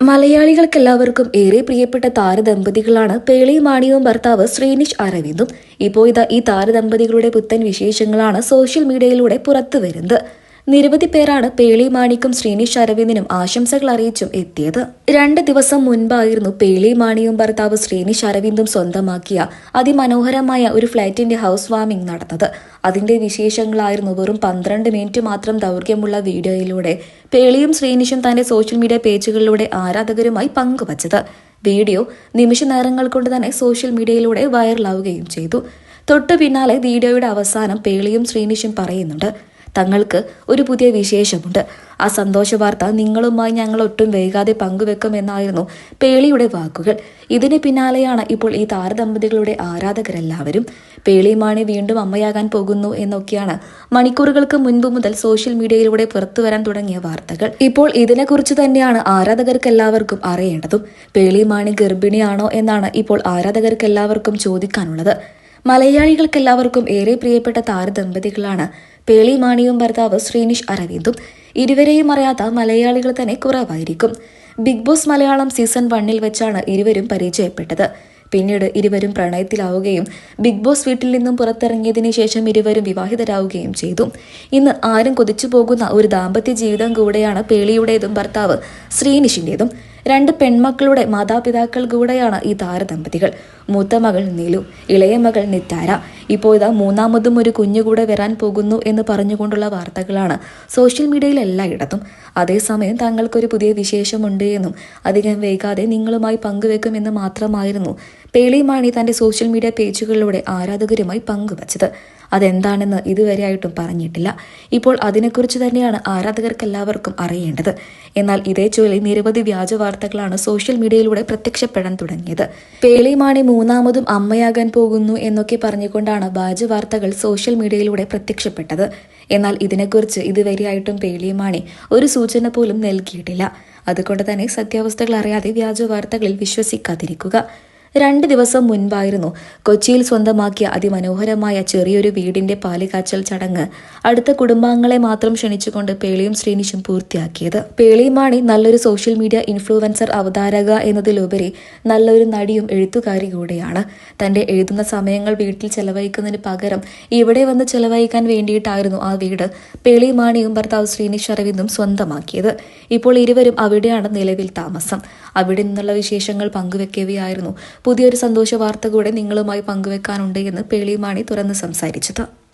മലയാളികൾക്കെല്ലാവർക്കും ഏറെ പ്രിയപ്പെട്ട താരദമ്പതികളാണ് പേളി മാണിയും ഭർത്താവ് ശ്രീനിഷ് അരവിന്ദും. ഇപ്പോൾ ഇതാ ഈ താരദമ്പതികളുടെ പുത്തൻ വിശേഷങ്ങളാണ് സോഷ്യൽ മീഡിയയിലൂടെ പുറത്തു വരുന്നത് നിരവധി പേരാണ് പേളി മാണിക്കും ശ്രീനിഷ് അരവിന്ദിനും ആശംസകൾ അറിയിച്ചും എത്തിയത്. രണ്ട് ദിവസം മുൻപായിരുന്നു പേളി മാണിയും ഭർത്താവ് ശ്രീനിഷ് അരവിന്ദും സ്വന്തമാക്കിയ അതിമനോഹരമായ ഒരു ഫ്ളാറ്റിന്റെ ഹൗസ് വാമിംഗ് നടന്നത്. അതിന്റെ വിശേഷങ്ങളായിരുന്നു വെറും പന്ത്രണ്ട് മിനിറ്റ് മാത്രം ദൗർഘ്യമുള്ള വീഡിയോയിലൂടെ പേളിയും ശ്രീനിഷും തന്റെ സോഷ്യൽ മീഡിയ പേജുകളിലൂടെ ആരാധകരുമായി പങ്കുവച്ചത്. വീഡിയോ നിമിഷ നേരങ്ങൾ കൊണ്ട് തന്നെ സോഷ്യൽ മീഡിയയിലൂടെ വൈറലാവുകയും ചെയ്തു. തൊട്ടു പിന്നാലെ വീഡിയോയുടെ അവസാനം പേളിയും ശ്രീനിഷും പറയുന്നുണ്ട് തങ്ങൾക്ക് ഒരു പുതിയ വിശേഷമുണ്ട്. ആ സന്തോഷ വാർത്ത നിങ്ങളുമായി ഞങ്ങൾ ഒട്ടും വൈകാതെ പങ്കുവെക്കുമെന്നായിരുന്നു പേളിയുടെ വാക്കുകൾ. ഇതിന് പിന്നാലെയാണ് ഇപ്പോൾ ഈ താരദമ്പതികളുടെ ആരാധകരെല്ലാവരും. പേളിമാണി വീണ്ടും അമ്മയാകാൻ പോകുന്നു എന്നൊക്കെയാണ് മണിക്കൂറുകൾക്ക് മുൻപ് മുതൽ സോഷ്യൽ മീഡിയയിലൂടെ പുറത്തു വരാൻ തുടങ്ങിയ വാർത്തകൾ. ഇപ്പോൾ ഇതിനെക്കുറിച്ച് തന്നെയാണ് ആരാധകർക്ക് എല്ലാവർക്കും അറിയേണ്ടതും പേളിമാണി ഗർഭിണിയാണോ എന്നാണ് ഇപ്പോൾ ആരാധകർക്ക് എല്ലാവർക്കും ചോദിക്കാനുള്ളത്. മലയാളികൾക്കെല്ലാവർക്കും ഏറെ പ്രിയപ്പെട്ട താരദമ്പതികളാണ് പേളി മാണിയും ഭർത്താവ് ശ്രീനിഷ് അരവിന്ദും. ഇരുവരെയും അറിയാത്ത മലയാളികൾ തന്നെ കുറവായിരിക്കും. ബിഗ് ബോസ് മലയാളം സീസൺ വണ്ണിൽ വെച്ചാണ് ഇരുവരും പരിചയപ്പെട്ടത്. പിന്നീട് ഇരുവരും പ്രണയത്തിലാവുകയും ബിഗ് ബോസ് വീട്ടിൽ നിന്നും പുറത്തിറങ്ങിയതിനു ശേഷം ഇരുവരും വിവാഹിതരാവുകയും ചെയ്തു. ഇന്ന് ആരും കൊതിച്ചു പോകുന്ന ഒരു ദാമ്പത്യ ജീവിതം കൂടെയാണ് പേളിയുടേതും ഭർത്താവ് ശ്രീനിഷിന്റേതും. രണ്ട് പെൺമക്കളുടെ മാതാപിതാക്കൾ കൂടെയാണ് ഈ താരദമ്പതികൾ. മൂത്ത മകൾ നീലു ഇളയ മകൾ നിത്താര. ഇപ്പോൾ ഇതാ മൂന്നാമതും ഒരു കുഞ്ഞുകൂടെ വരാൻ പോകുന്നു എന്ന് പറഞ്ഞുകൊണ്ടുള്ള വാർത്തകളാണ് സോഷ്യൽ മീഡിയയിൽ എല്ലായിടത്തും. അതേസമയം തങ്ങൾക്കൊരു പുതിയ വിശേഷമുണ്ട് എന്നും അധികം വൈകാതെ നിങ്ങളുമായി പങ്കുവെക്കുമെന്ന് മാത്രമായിരുന്നു പേളി മാണി തന്റെ സോഷ്യൽ മീഡിയ പേജുകളിലൂടെ ആരാധകരുമായി പങ്കുവച്ചത്. അതെന്താണെന്ന് ഇതുവരെ ആയിട്ടും പറഞ്ഞിട്ടില്ല. ഇപ്പോൾ അതിനെക്കുറിച്ച് തന്നെയാണ് ആരാധകർക്കെല്ലാവർക്കും അറിയേണ്ടത്. എന്നാൽ ഇതേ ചൊല്ലി നിരവധി വ്യാജ വാർത്തകളാണ് സോഷ്യൽ മീഡിയയിലൂടെ പ്രത്യക്ഷപ്പെടാൻ തുടങ്ങിയത്. പേളിമാണി മൂന്നാമതും അമ്മയാകാൻ പോകുന്നു എന്നൊക്കെ പറഞ്ഞുകൊണ്ടാണ് വ്യാജ വാർത്തകൾ സോഷ്യൽ മീഡിയയിലൂടെ പ്രത്യക്ഷപ്പെട്ടത്. എന്നാൽ ഇതിനെക്കുറിച്ച് ഇതുവരെയായിട്ടും പേളിമാണി ഒരു സൂചന പോലും നൽകിയിട്ടില്ല. അതുകൊണ്ട് തന്നെ സത്യാവസ്ഥകൾ അറിയാതെ വ്യാജ വാർത്തകളിൽ വിശ്വസിക്കാതിരിക്കുക. രണ്ട് ദിവസം മുൻപായിരുന്നു കൊച്ചിയിൽ സ്വന്തമാക്കിയ അതിമനോഹരമായ ചെറിയൊരു വീടിന്റെ പാലുകാച്ചൽ ചടങ്ങ് അടുത്ത കുടുംബാംഗങ്ങളെ മാത്രം ക്ഷണിച്ചുകൊണ്ട് പേളിയും ശ്രീനിഷും പൂർത്തിയാക്കിയത്. പേളിയുമാണി നല്ലൊരു സോഷ്യൽ മീഡിയ ഇൻഫ്ലുവൻസർ അവതാരക എന്നതിലുപരി നല്ലൊരു നടിയും എഴുത്തുകാരി കൂടെയാണ് തന്റെ എഴുതുന്ന സമയങ്ങൾ വീട്ടിൽ ചെലവഴിക്കുന്നതിന് പകരം ഇവിടെ വന്ന് ചെലവഴിക്കാൻ വേണ്ടിയിട്ടായിരുന്നു ആ വീട് പേളിയുമാണിയും ഭർത്താവ് ശ്രീനിഷ് അരവിന്ദും സ്വന്തമാക്കിയത്. ഇപ്പോൾ ഇരുവരും അവിടെയാണ് നിലവിൽ താമസം. അവിടെ നിന്നുള്ള വിശേഷങ്ങൾ പങ്കുവെക്കവെയായിരുന്നു പുതിയൊരു സന്തോഷ വാർത്ത കൂടെ നിങ്ങളുമായി പങ്കുവെക്കാനുണ്ട് എന്ന് പേളിമാണി തുറന്ന് സംസാരിച്ചത്.